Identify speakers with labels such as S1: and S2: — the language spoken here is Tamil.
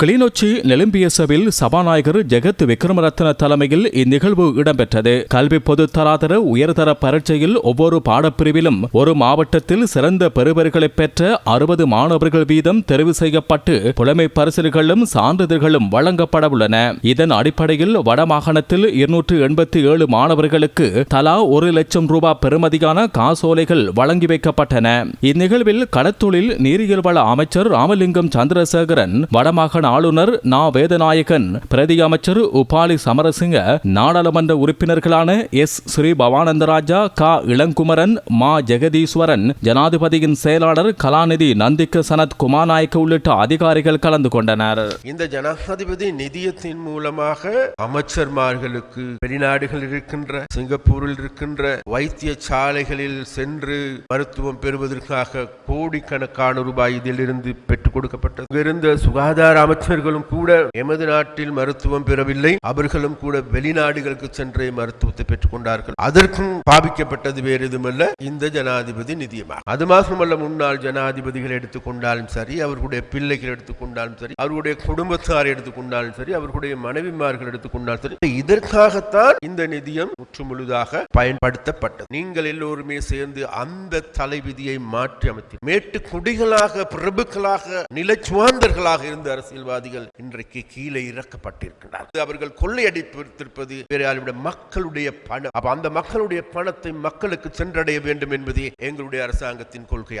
S1: கிளிநொச்சி நெலும்பியசவில் சபாநாயகர் ஜெகத் விக்ரமரத்ன தலைமையில் இந்நிகழ்வு இடம்பெற்றது. கல்வி பொதுத்தராதர உயர்தர பரீட்சையில் ஒவ்வொரு பாடப்பிரிவிலும் ஒரு மாவட்டத்தில் சிறந்த பெறுபர்களை பெற்ற அறுபது மாணவர்கள் வீதம் தெரிவு செய்யப்பட்டு புலமை பரிசல்களும் சான்றிதழ்களும் வழங்கப்பட உள்ளன இதன் அடிப்படையில் வடமாகாணத்தில் இருநூற்று எண்பத்தி ஏழு மாணவர்களுக்கு தலா ஒரு லட்சம் ரூபாய் பெறுமதியான காசோலைகள் வழங்கி வைக்கப்பட்டன. இந்நிகழ்வில் கடத்தொழில் நீரியல் வள அமைச்சர் ராமலிங்கம் சந்திரசேகரன் வடமாகாண ஆளுநர் நா வேதநாயகன் பிரதி அமைச்சர் உபாலி சமரசிங்க நாடாளுமன்ற உறுப்பினர்களான எஸ். ஸ்ரீ பவானந்தராஜா க. இளங்குமரன் மா. ஜெகதீஸ்வரன் ஜனாதிபதியின் செயலாளர் கலாநிதி நந்திக்க சனத் குமாநாயக்க உள்ளிட்ட அதிகாரிகள் கலந்து கொண்டனர்.
S2: இந்த ஜனாதிபதி நிதியத்தின் மூலமாக அமைச்சர்மார்களுக்கு வெளிநாடுகள் இருக்கின்ற சிங்கப்பூரில் இருக்கின்ற வைத்திய சாலைகளில் சென்று மருத்துவம் பெறுவதற்காக கோடிக்கணக்கான ரூபாய் இதிலிருந்து பெற்றுக் கொடுக்கப்பட்டது. இருந்த சுகாதார அமைச்சர்களும் கூட எமது நாட்டில் மருத்துவம் பெறவில்லை. அவர்களும் கூட வெளிநாடுகளுக்கு சென்று மருத்துவத்தை பெற்றுக் கொண்டார்கள் அதற்கும் பாவிக்கப்பட்டது வேறு எதுவுமல்ல இந்த ஜனாதிபதி நிதியமாக அது மாத்திரமல்ல முன்னாள் ஜனாதிபதிகள் எடுத்துக்கொண்டாலும் சரி அவர்களுடைய பிள்ளைகள் எடுத்துக்கொண்டாலும் சரி அவர்களுடைய குடும்பத்தார் எடுத்துக்கொண்டாலும் சரி அவர்களுடைய மனைவிமார்கள் எடுத்துக்கொண்டாலும் சரி இதற்காகத்தான் இந்த நிதியம் முற்றுமுழுதாக பயன்படுத்தப்பட்டது. நீங்கள் எல்லோருமே சேர்ந்து அந்த தலைவிதியை மாற்றி அமைத்து மேட்டு குடிகளாக பிரபுக்களாக நிலச்சுவாந்தர்களாக இருந்த அரசியல் அரசியல்வாதிகள் இன்றைக்கு கீழே இறக்கப்பட்டிருக்கிறார்கள் அவர்கள் கொள்ளையடித்திருப்பது வேறு மக்களுடைய பணம். அப்ப அந்த மக்களுடைய பணத்தை மக்களுக்கு சென்றடைய வேண்டும் என்பதே எங்களுடைய அரசாங்கத்தின் கொள்கை.